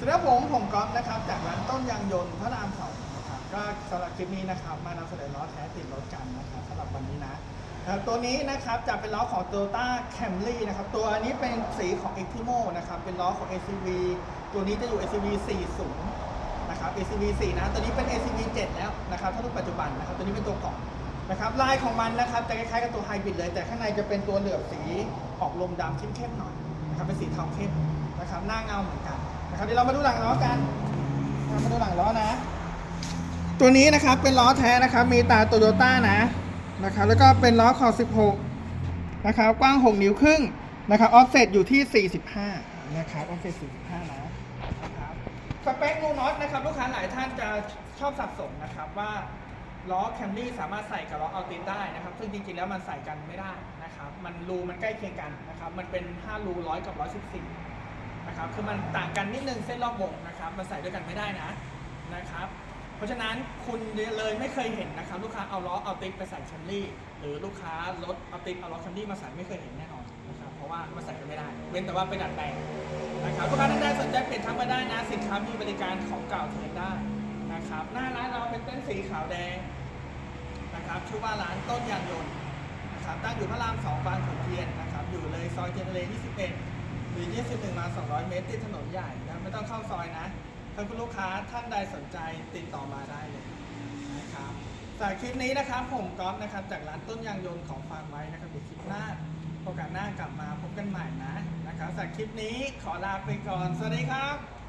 สวัสดีครับผมผมก๊อฟนะครับ จากร้านต้นยางยนต์พระรามสองนะครับก็สำหรับคลิปนี้นะครับ มานำเสนอล้อแท้ติดรถกันนะครับสำหรับวันนี้นะตัวนี้นะครับจะเป็นล้อของ Toyota Camry นะครับ ตัวนี้เป็นสีของ Extimo นะครับ เป็นล้อของ ACV ตัวนี้จะอยู่ ACV 40นะครับ ACV 4นะ ตัวนี้เป็น ACV 7 แล้วนะครับถ้ารุ่นปัจจุบันนะครับ ตัวนี้เป็นตัวก่อนนะครับลายของมันนะครับจะคล้ายๆกับตัวไฮบริดเลย แต่ข้างในจะเป็นตัวเหลือบสีออกลมดำเข้มๆหน่อยนะครับเป็นสีเทาเข้มนะครับหน้าเงาเหมือนกัน ครับเดี๋ยวเรามาดูหลังล้อกันมาดูหลังล้อนะ ตัวนี้นะครับเป็นล้อแท้นะครับ มีตาโตโยต้านะนะครับ แล้วก็เป็นล้อขอบ16 นะครับ กว้าง 6 นิ้วครึ่งนะครับออฟเซตอยู่ที่ 45 นะครับออฟเซต45 นะนะครับสเปคลูน็อตนะครับ ลูกค้าหลายท่านจะชอบสับสนนะครับว่าล้อแคมรี่สามารถใส่กับล้ออัลตินได้นะครับ ซึ่งจริงๆแล้วมันใส่กันไม่ได้นะครับ มันรูมันใกล้เคียงกันนะครับ มันเป็น 5 รูร้อยกับ 114 นะครับคือมันต่างกันนิดนึงเส้นรอบวงนะครับมันใส่ด้วยกันไม่ได้นะนะครับ เพราะฉะนั้นคุณเลยไม่เคยเห็นนะครับ ลูกค้าเอาล้อเอาติ๊กไปใส่แคมรี่ หรือลูกค้ารถเอาติ๊กเอาล้อแคมรี่มาใส่ไม่เคยเห็นแน่นอนนะครับเพราะว่ามันใส่กันไม่ได้ เว้นแต่ว่าไปดัดแปลงนะครับลูกค้าท่านใดสนใจเปลี่ยนทั้งมาได้นะสินค้ามีบริการของเก่าเทินได้นะครับหน้าร้านเราเป็นเต้นสีขาวแดงนะครับชื่อว่าร้านต้นยางยนต์นะครับตั้งอยู่พระรามสองบางขุนเทียนนะครับอยู่เลยซอยเจเนเร21 หรือ 21 มา 200 เมตรติดถนนใหญ่นะไม่ต้องเข้าซอยนะ ถ้าคุณลูกค้าท่านใดสนใจติดต่อมาได้เลยนะครับจากคลิปนี้นะครับผมก๊อฟนะครับจากร้านต้นยางยนต์ของฟาร์มไว้นะครับเดี๋ยวคลิปหน้าโอกาสหน้ากลับมาพบกันใหม่นะนะครับจากคลิปนี้ขอลาไปก่อน สวัสดีครับ